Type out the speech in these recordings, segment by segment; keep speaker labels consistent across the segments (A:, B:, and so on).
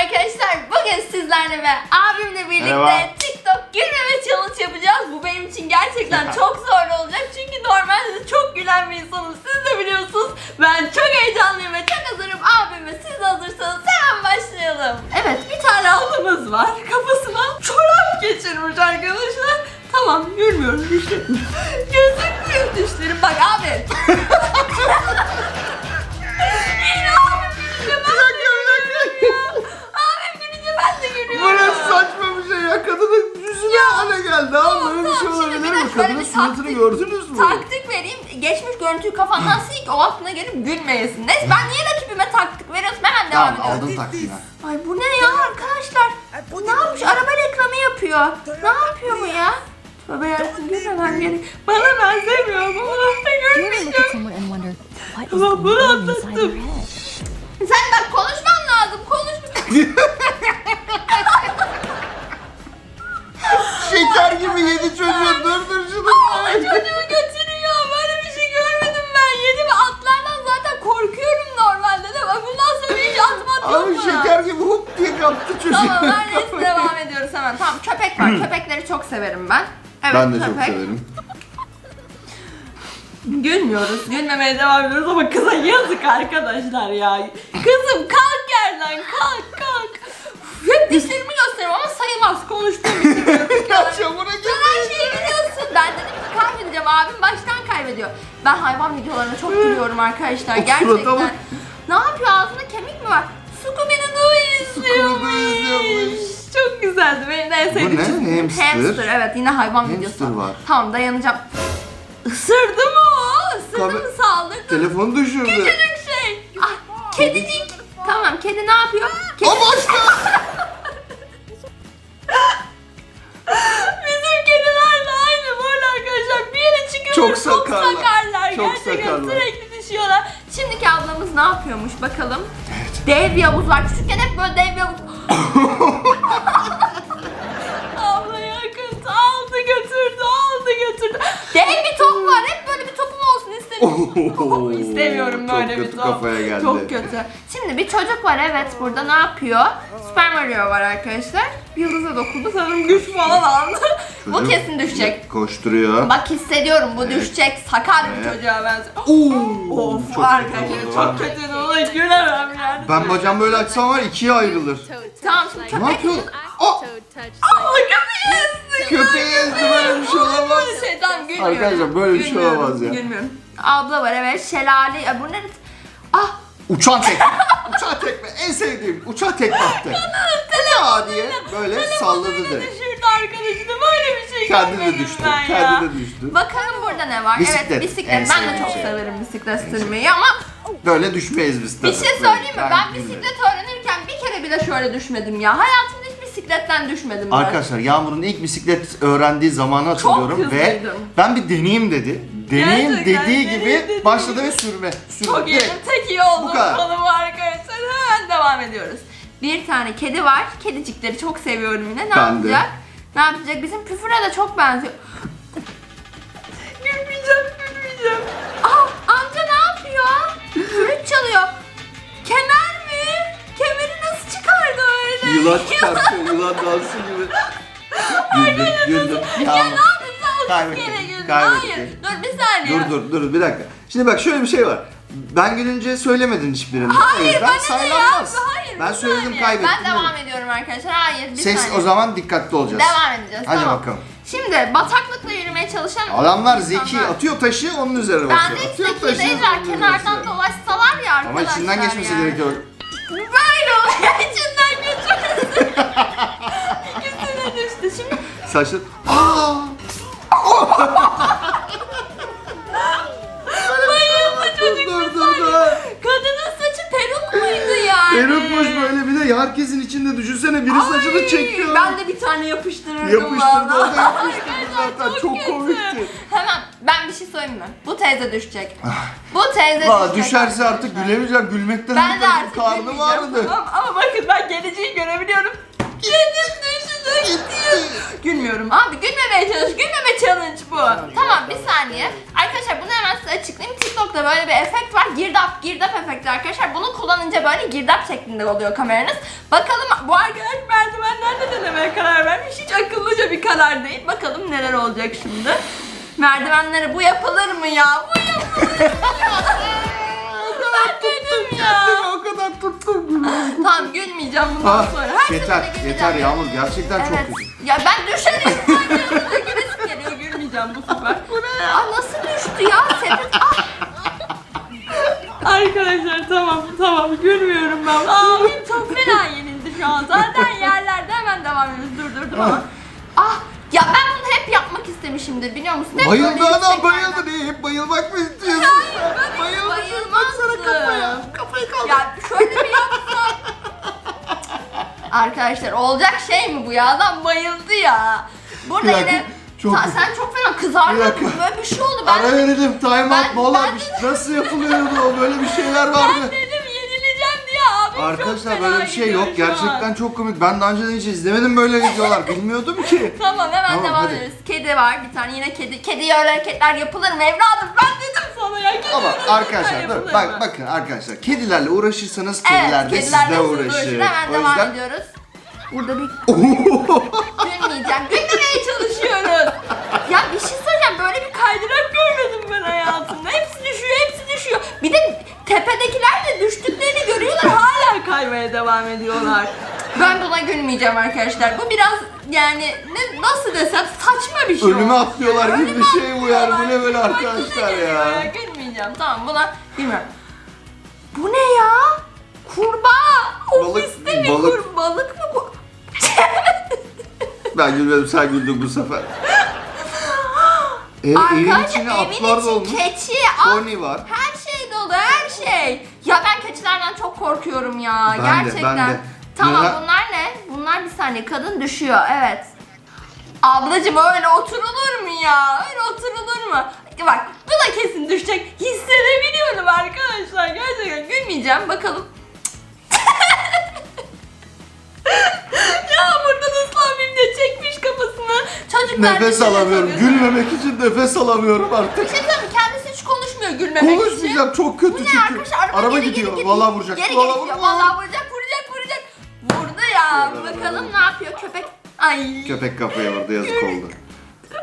A: Arkadaşlar bugün sizlerle ve abimle birlikte
B: Merhaba.
A: TikTok gülmeme challenge yapacağız. Bu benim için gerçekten çok zor olacak. Çünkü normalde çok gülen bir insanım. Siz de biliyorsunuz. Ben çok heyecanlıyım ve çok hazırım. Abim ve siz de hazırsanız hemen başlayalım. Evet bir tane ablamız var. Kafasına çorap geçirmiş arkadaşlar. Tamam dişlerim. Gözükmüyor dişlerim. Bak abi.
B: geldi ha. Böyle bir şey
A: tamam, şimdi
B: olabilir mi? Kadının
A: bir
B: suratını
A: taktik-
B: gördünüz mü?
A: Taktik vereyim. Geçmiş görüntüyü kafandan sil ki o aklına gelip gülmeyesin. Neyse ben niye rakibime taktik veriyorsun? Hemen devam
B: Tamam
A: ediyorum.
B: aldın taktiğini.
A: Ay bu ne ya arkadaşlar? Bu ne yapmış? Araba reklamı yapıyor. Ne yapıyor bu ya? Tövbe yarabbim gülmemem gerek. Bana benzemiyor bu. Bana
C: You ever look at
A: görmeyeceğim.
C: someone and wonder what is
A: Ulan bunu
C: going on inside their
A: anlattım.
C: head?
A: Tamam neyse devam ediyoruz hemen. Tamam köpek var. Köpekleri çok severim ben. Evet,
B: Ben de çok
A: köpek.
B: severim.
A: Gülmüyoruz. Gülmemeye devam ediyoruz ama kıza yazık arkadaşlar ya. Kızım kalk yerden kalk kalk. Hep dişlerimi gösteriyorum ama sayılmaz konuştuğum için.
B: Ya çamura
A: Sen her şeyi biliyorsun. Ben dedim ki kaybedeceğim. Abim baştan kaybediyor. Ben hayvan videolarına çok gülüyorum arkadaşlar.
B: O surata
A: Gerçekten.
B: bak.
A: Ne yapıyor? Ağzında güzeldi. Benim de en sevdiğim
B: ne?
A: çizgi.
B: Hamster.
A: Hamster evet yine hayvan
B: Hamster
A: videosu.
B: var.
A: Tamam dayanacağım. Isırdı mı o? Isırdı
B: Tabii.
A: mı saldırdı?
B: Telefonu düşürdü.
A: Küçücük şey. Ah, kedicik. Tamam kedi ne yapıyor? Kedi...
B: Ama aşkım.
A: Bizim kediler de aynı böyle arkadaşlar. Bir yere çıkıyorlar
B: Çok sakarlar. Çok
A: Gerçekten
B: sakarlar.
A: sürekli düşüyorlar. Şimdiki ablamız ne yapıyormuş bakalım. Dev yavuz var. Küçükken hep böyle dev yavuz. aldı götürdü. Dev bir top var. Hep böyle bir topum olsun istemiyorum. İstemiyorum
B: çok
A: böyle bir
B: kötü
A: top.
B: kafaya geldi.
A: Çok kötü. Şimdi bir çocuk var evet burada ne yapıyor? Super Mario var arkadaşlar. Yıldıza dokundu sanırım güç falan aldı. Bu
B: Çocuk
A: kesin düşecek.
B: Koşturuyor.
A: Bak hissediyorum bu düşecek. Sakar bir
B: Evet.
A: çocuğa benziyor.
B: Oo,
A: Of
B: çok
A: arkadaşlar
B: kötü oldu.
A: çok kötü ona gülemem yani.
B: Ben bacağım böyle açsam var ikiye ayrılır.
A: Tamam şimdi
B: Ne
A: köpek.
B: yapıyorsun? Oh!
A: Aa köpeği ezdi.
B: Köpeği ezdi böyle bir şey olamaz.
A: Böyle şey tamam gülmüyorum.
B: Arkadaşlar, böyle bir şey
A: Gülmüyorum,
B: olamaz ya.
A: Gülmüyorum. Abla var evet şelale. Ya bu ne? Ah
B: Uçan tekme. Uçan tekme. En sevdiğim. Uçan tekme attı. Ya diye böyle salladı direkt.
A: düşürdü arkadaşını böyle bir şey
B: Kendi de
A: görmedim
B: düştü.
A: ben
B: Kendi de düştü.
A: Bakalım burada ne var?
B: Bisiklet,
A: Evet bisiklet.
B: en
A: Ben de
B: sevdiğim
A: çok
B: şey.
A: severim bisiklet sürmeyi ama
B: Böyle düşmeyiz biz
A: bir
B: tabii.
A: şey
B: Böyle
A: söyleyeyim mi? Ben bisiklet öğrenirken bir kere bile şöyle düşmedim ya. Hayatımda bisikletten düşmedim ben.
B: Arkadaşlar Yağmur'un ilk bisiklet öğrendiği zamanı hatırlıyorum ve
A: hızlıydım.
B: ben bir deneyeyim dedi. Deneyim
A: Gerçekten
B: dediği
A: deneyim
B: gibi
A: dediği
B: başladı ve sürme. Sürme.
A: Çok iyi. Tek iyi olduğum
B: kadar.
A: konu bu arkadaşlar. Hemen devam ediyoruz. Bir tane kedi var. Kedicikleri çok seviyorum yine. Ne
B: Ben de.
A: yapacak? Ne yapacak? Bizim Püfür'e de çok benziyor. gülmeyeceğim, gülmeyeceğim. Aa, amca ne yapıyor? Flüt çalıyor. Kemer mi? Kemeri nasıl çıkardı öyle?
B: Yılan çıkartıyor. Yılan dansı gibi. Güldüm. Güldüm.
A: Ya ne yaptın sen o
B: Kaybettik,
A: kere güldün? Hayır. Dur bir saniye.
B: Dur dur dur bir dakika. Şimdi bak şöyle bir şey var. Ben gülünce söylemedin hiçbirini. o
A: Hayır bana ne ya?
B: saylanmaz.
A: Hayır.
B: ben
A: bir
B: söyledim
A: saniye.
B: kaybettim.
A: Ben devam ediyorum arkadaşlar. Hayır bir
B: Ses
A: saniye.
B: o zaman dikkatli olacağız.
A: Devam edeceğiz.
B: Hadi
A: tamam.
B: bakalım.
A: Şimdi bataklıkla yürümeye çalışan
B: Adamlar zeki
A: insanlar.
B: atıyor taşı onun üzerine
A: Ben
B: basıyor.
A: de hiç
B: atıyor
A: zeki değiller. Kenardan dolaşsalar ya
B: Ama
A: arkadaşlar
B: içinden geçmesi
A: yani.
B: gerekiyor.
A: Böyle oluyor. içinden geçmesi.
B: Aa!
A: bayıldı çocuk.
B: Dur dur dur.
A: Kadının saçı peruk muydu yani?
B: Perukmuş böyle bir de herkesin içinde düşünsene biri saçını çekiyor.
A: Ben de bir tane yapıştırırdım
B: Yapıştırdı, o da
A: vallahi.
B: yapıştırdı zaten, çok
A: kötü.
B: komikti.
A: Hemen ben bir şey söyleyeyim mi? Bu teyze düşecek. Bu teyze
B: Valla
A: düşecek.
B: düşerse artık gülemeyeceğim. Gülmekten
A: Ben de
B: artık karnım
A: gülmeyeceğim. Tamam ama bakın ben geleceği görebiliyorum. Kedim düşecek gülmüyorum. Abi gülmemeye çalış. Gülmeme challenge bu. Tamam bir saniye. Arkadaşlar bunu hemen size açıklayayım. TikTok'ta böyle bir efekt var. Girdap, girdap efekti arkadaşlar. Bunu kullanınca böyle girdap şeklinde oluyor kameranız. Bakalım bu arkadaş merdivenlerde denemeye karar vermiş. Hiç akıllıca bir karar değil. Bakalım neler olacak şimdi. Merdivenlere bu yapılır mı ya? Bu yapılır mı ya? ben dedim ya.
B: o kadar tuttum.
A: Tamam gülmeyeceğim bundan sonra.
B: Yeter, yeter Yağmur gerçekten çok kötü.
A: Ya ben düşerim. Gülesim geliyor. Gülmeyeceğim bu sefer. Bu ne ya? Aa, nasıl düştü ya? Sepet. Ah. Arkadaşlar tamam tamam gülmüyorum ben. Abim çok fena yenildi şu an. Zaten yerlerde hemen devam ediyoruz. Durdurdum ama. Ah ya ben bunu hep yapmak istemişimdir biliyor musun? Hep
B: Bayıldı
A: böyle
B: adam
A: yükseklerden-
B: bayıldı diye hep bayılmak mı istiyorsun?
A: Hayır ben hiç
B: Bayıldı.
A: bayılmazdım.
B: Baksana kafaya. Kafayı kaldır.
A: Ya şöyle bir. Arkadaşlar olacak şey mi bu ya? Adam bayıldı ya. Burada
B: dakika,
A: yine
B: çok
A: sen,
B: kötü.
A: sen çok fena kızardın. Böyle bir şey oldu. Ben,
B: Ara verelim time
A: Ben-
B: out mola
A: ben-
B: şey- nasıl yapılıyordu o böyle bir şeyler
A: ben
B: vardı.
A: dedim yenileceğim diye abim
B: Arkadaşlar böyle bir şey yok gerçekten çok komik. Ben daha önce hiç izlemedim böyle videolar bilmiyordum ki.
A: Tamam hemen
B: Tamam,
A: devam
B: hadi.
A: ederiz. Kedi var bir tane yine kedi. Kediye öyle hareketler yapılır mı evladım? Ben sana ya. kediye
B: Ama arkadaşlar dur
A: yapılır
B: bak
A: mı?
B: bakın arkadaşlar kedilerle uğraşırsanız kediler
A: Evet,
B: de
A: kediler
B: sizle
A: de
B: uğraşır.
A: Hemen
B: O
A: devam
B: yüzden
A: ediyoruz. Burada bir Gülmeyeceğim. Gülmemeye çalışıyoruz. Ya bir şey söyleyeceğim. Böyle bir kaydırak görmedim ben hayatımda. Hepsi düşüyor, hepsi düşüyor. Bir de tepedekiler de düştüklerini görüyorlar. Hala kaymaya devam ediyorlar. Ben buna gülmeyeceğim arkadaşlar. Bu biraz yani ne, nasıl desem saçma bir şey
B: Önüme
A: olmuş.
B: atlıyorlar gibi bir şey bu yani. Bu ne böyle
A: Bak,
B: arkadaşlar ya?
A: Gülmeyeceğim. Tamam buna gülmüyorum. Bu ne ya? Kurbağa.
B: Balık-
A: Ofiste mi
B: balık.
A: kur- balık mı bu?
B: Ben gülmedim sen güldün bu sefer. E, evin içine atlar
A: içi
B: dolmuş.
A: keçi, at,
B: Pony var.
A: her şey dolu, her şey. Ya ben keçilerden çok korkuyorum ya.
B: Ben de,
A: Gerçekten.
B: ben de.
A: Tamam
B: Neden?
A: bunlar ne? Bunlar bir saniye kadın düşüyor evet. Ablacım öyle oturulur mu ya? Öyle oturulur mu? Bak bu da kesin düşecek. Hissedebiliyorum arkadaşlar. Gerçekten gülmeyeceğim. Bakalım. ya buradan ıslanmayayım diye çekmiş kafasını. Çocuklar
B: Nefes
A: bir
B: alamıyorum. Gülmemek için nefes alamıyorum
A: Bir
B: artık.
A: şey söyleyeyim mi? Kendisi hiç konuşmuyor gülmemek için.
B: Konuşmayacağım çok kötü
A: Bu ne
B: çünkü.
A: arkadaşlar? Araba,
B: Araba
A: geri,
B: gidiyor.
A: Geri.
B: Vallahi vuracak.
A: Geri
B: Vallahi
A: gidiyor.
B: vuracak.
A: Vuracak, vuracak. Ya. Bakalım ne yapıyor köpek. Ay.
B: Köpek kafaya vurdu yazık oldu.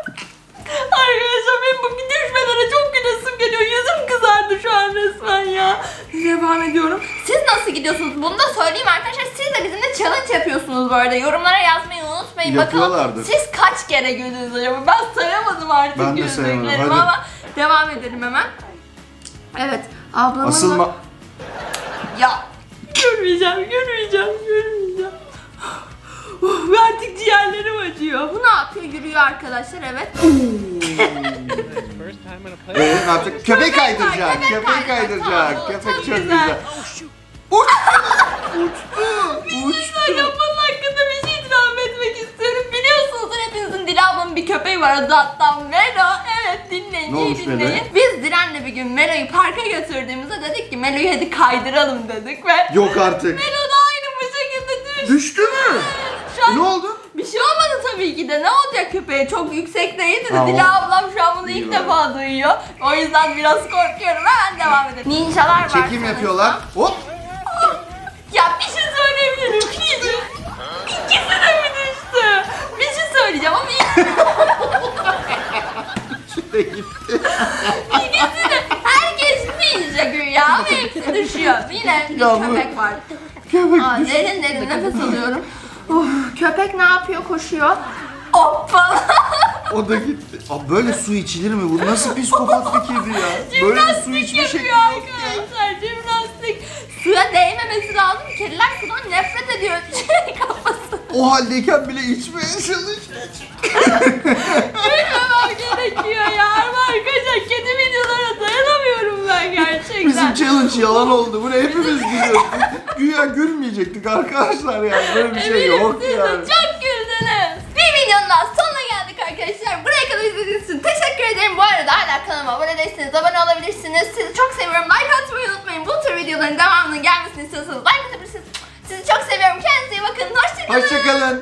A: Arkadaşlar benim bu düşmelere çok gülesim geliyor. Yüzüm kızardı şu an resmen ya. Devam ediyorum. Siz nasıl gidiyorsunuz? Bunu da söyleyeyim arkadaşlar. Siz de bizimle challenge yapıyorsunuz bu arada. Yorumlara yazmayı unutmayın. Bakalım
B: Yapıyorlardır.
A: siz kaç kere güldünüz acaba? Ben sayamadım artık
B: Ben de sayamadım.
A: güldüklerimi
B: Hadi.
A: ama devam edelim hemen. Evet. Ablamın
B: Asılma.
A: Ya acıyor. Bu ne yapıyor? Yürüyor arkadaşlar evet.
B: Ee, ne yapacak? Köpek kaydıracak.
A: köpek kaydıracak. Tamam,
B: Köpek
A: çok
B: çok
A: güzel.
B: güzel. Uç. Uçtu.
A: Lütfen yapmanın hakkında bir şey itiraf etmek istiyorum. Biliyorsunuz hepinizin Dila ablanın bir köpeği var adı hatta Melo. Evet dinleyin,
B: Ne
A: iyi
B: olmuş
A: dinleyin.
B: Melo'ya?
A: Biz Diren'le bir gün Melo'yu parka götürdüğümüzde dedik ki Melo'yu hadi kaydıralım dedik ve
B: Yok artık.
A: Melo da aynı bu şekilde düştü.
B: Düştü mü?
A: Şu an
B: Ne oldu?
A: Şey olmadı tabii ki de. Ne olacak köpeğe? Çok yüksek değildi de
B: Ama-
A: Dila ablam şu an bunu
B: İyi
A: ilk
B: var.
A: defa duyuyor. O yüzden biraz korkuyorum. Hemen devam edelim. Ninjalar var.
B: Çekim
A: sanırsam.
B: yapıyorlar. Hop.
A: Ya bir şey söyleyebilirim. İkisi, ikisi de mi düştü? Bir şey söyleyeceğim ama ik-
B: İçine gitti.
A: ikisi de herkes ninja güya ama hepsi düşüyor. Yine bir
B: Ya bu-
A: köpek var. Aa, derin derin nefes alıyorum. Uf, köpek ne yapıyor? Koşuyor. Hoppa.
B: O da gitti. Aa, böyle su içilir mi? Bu nasıl psikopat bir kedi ya? Böyle bir su
A: Jimnastik
B: içme şekli
A: yapıyor
B: yok ya.
A: arkadaşlar. Jimnastik. Suya değmemesi lazım. Kediler sudan nefret ediyor. Kafası.
B: O haldeyken bile içmeye çalışıyor.
A: Gülmemem gerekiyor ya. Ama arkadaşlar kedi videolara dayanamıyorum ben gerçekten.
B: Bizim challenge yalan oldu. Bunu hepimiz biliyoruz. Güya gülmeyecektik arkadaşlar yani. Böyle bir şey
A: Eminim
B: yok
A: siz de
B: yani.
A: çok güldünüz. Bir videonun daha sonuna geldik arkadaşlar. Buraya kadar izlediğiniz için teşekkür ederim. Bu arada hala kanalıma abone değilseniz abone olabilirsiniz. Sizi çok seviyorum. Like atmayı unutmayın. Bu tür videoların devamının gelmesini istiyorsanız like atabilirsiniz. Sizi çok seviyorum. Kendinize iyi bakın. Hoşçakalın.
B: Hoşçakalın.